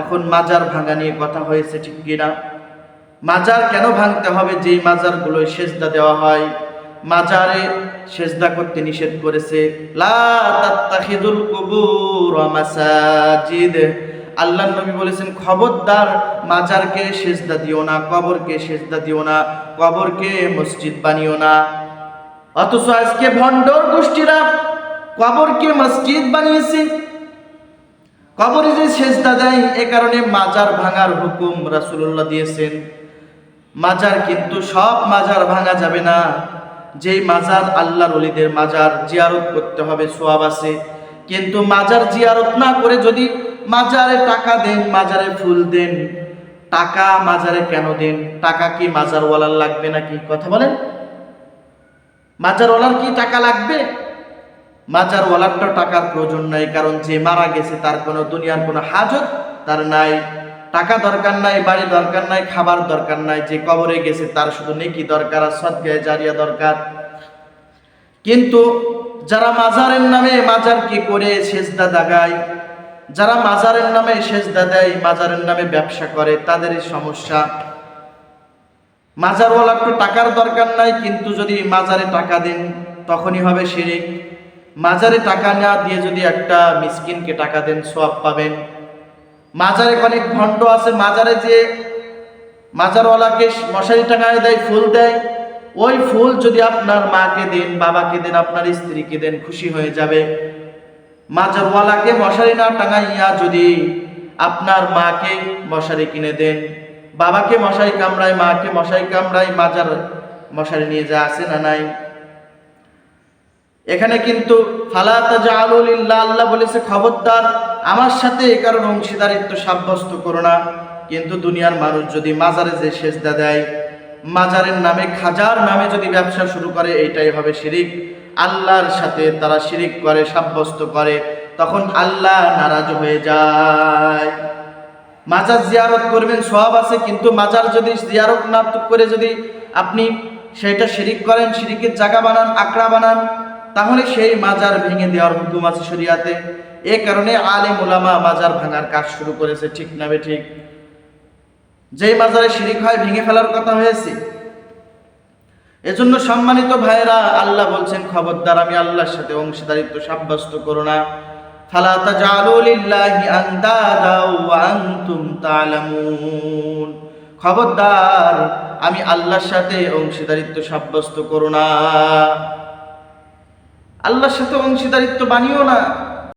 এখন মাজার ভাঙা নিয়ে কথা হয়েছে, ঠিক কিনা? মাজার কেন ভাঙতে হবে? যেই মাজারগুলো সেজদা দেওয়া হয়, মাজারে সেজদা করতে নিষেধ করেছে। আল্লাহ নবী বলেছেন, খবরদার মাজারকে সেজদা দিও না, কবরকে সেজদা দিও না, কবরকে মসজিদ বানিও না। অথচ আজকে ভণ্ডর গোষ্ঠীরা কবরকে মসজিদ বানিয়েছে। কবরে যে সেজদা দেয়, এ কারণে মাজার ভাঙার হুকুম রাসূলুল্লাহ দিয়েছেন। মাজার কিন্তু সব মাজার ভাঙা যাবে না। যেই মাজার আল্লাহর অলিদের মাজার, জিয়ারত করতে হবে সোয়াব আছে। কিন্তু মাজার জিয়ারত না করে যদি মাজারে টাকা দেন, মাজারে ফুল দেন, টাকা মাজারে কেন দেন? টাকা কি মাজারওয়ালার লাগবে নাকি? কথা বলেন। মাজারওয়ালার কি টাকা লাগবে? মাজারওয়ালারটা টাকার প্রয়োজন নাই, কারণ যে মারা গেছে তার কোনো দুনিয়ার কোনো হাজত তার নাই। টাকা দরকার নাই, বাড়ি দরকার নাই, খাবার দরকার নাই, যে কবরে গেছে তার শুধু নেকি দরকার আর সদগায় জারিয়া দরকার। কিন্তু যারা মাজারের নামে মাজার কি করে সেজদা দাগায়, যারা মাজারের নামে সেজদা দেয়, মাজারের নামে ব্যবসা করে, তাদেরই সমস্যা। মাজারওয়ালার তো টাকার দরকার নাই, কিন্তু যদি মাজারে টাকা দেন, তখনই হবে শিরিক। মাজারে টাকা না দিয়ে যদি একটা মিসকিনকে টাকা দেন সব পাবেন। মাজারে অনেক ভণ্ড আছে মাজারে যে মাজারওয়ালাকে মশারি টাকায় দেয়, ফুল দেয়, ওই ফুল যদি আপনার মাকে দেন, বাবাকে দেন, আপনার স্ত্রীকে দেন, খুশি হয়ে যাবে। মাজারওয়ালাকে মশারি না টাঙাইয়া যদি আপনার মাকে মশারি কিনে দেন, বাবাকে মশারি কামড়ায়, মাকে মশারি কামড়ায় মাজার মশারি নিয়ে যা আছে না নাই? এখানে কিন্তু আল্লাহ বলেছে, খবরদার, আমার সাথে এ কারণ অংশীদারিত্ব সাব্যস্ত করো না। কিন্তু দুনিয়ার মানুষ যদি মাজারে যে সেজদা দেয়, মাজারের নামে, খাজার নামে যদি ব্যবসা শুরু করে, এইটাই হবে শিরিক। আল্লাহর সাথে তারা শিরিক করে, সাব্যস্ত করে, তখন আল্লাহ নারাজ হয়ে যায়। মাজার জিয়ারত করবেন সব আছে, কিন্তু মাজার যদি জিয়ারত না করে যদি আপনি সেটা শিরিক করেন, শিরিকের জায়গা বানান আকড়া বানান তাহলে সেই মাজার ভেঙে দেওয়ার হুকুম আছে শরিয়াতে। এ কারণে আলেম ওলামা মাজার ভাঙার কাজ শুরু করেছে, ঠিক না বে ঠিক? যেই মাজারে শিরিক হয়, ভেঙে ফেলার কথা হয়েছে। এজন্য সম্মানিত ভাইরা আল্লাহ বলছেন, খবরদার, আমি আল্লাহর সাথে অংশীদারিত্ব সাব্যস্ত করো না। ফালা তাজালু লিল্লাহি আন্দাদা ওয়া আনতুম তা'লামুন খবরদার, আমি আল্লাহর সাথে অংশীদারিত্ব সাব্যস্ত করো না। আল্লাহর সাথে অংশীদারিত্ব বানিও না।